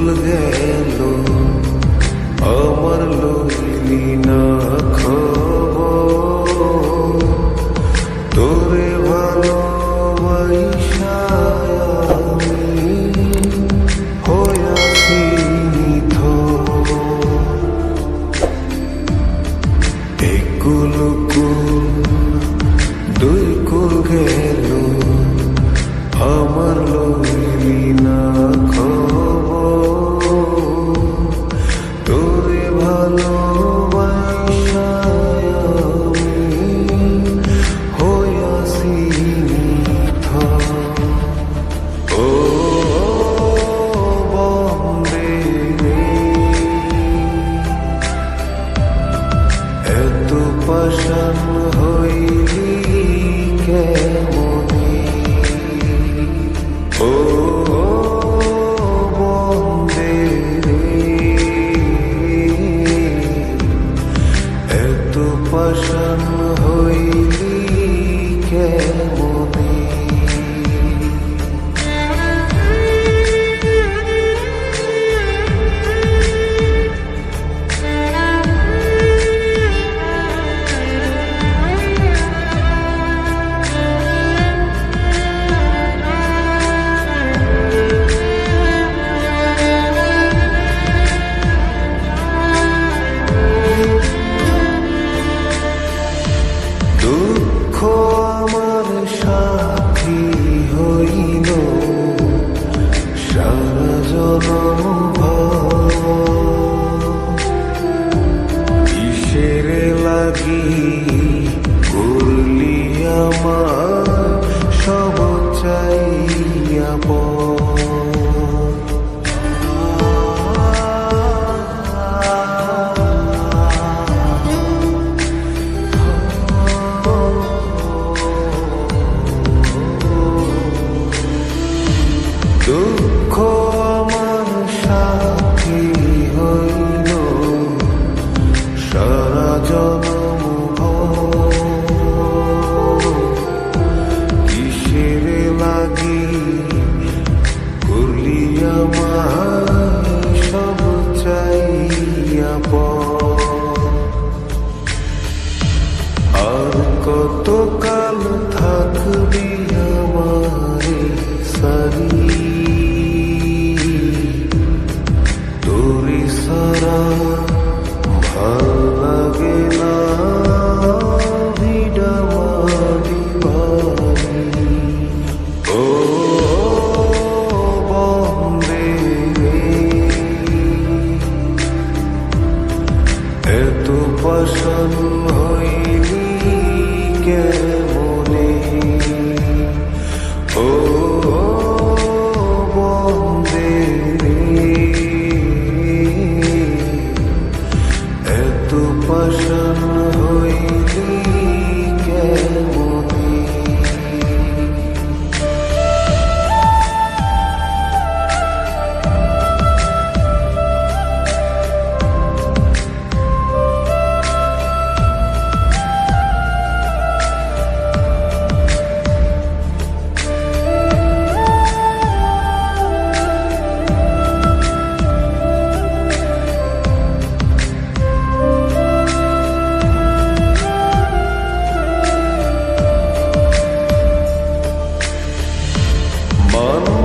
কুল গেল আমার লইলি না Yeah. সাক্ষী হইল। সারা জনম কিসের লাগি করলি আমার সব চাইয়া পর? আর কত কাল বসন হইলি কেন Anam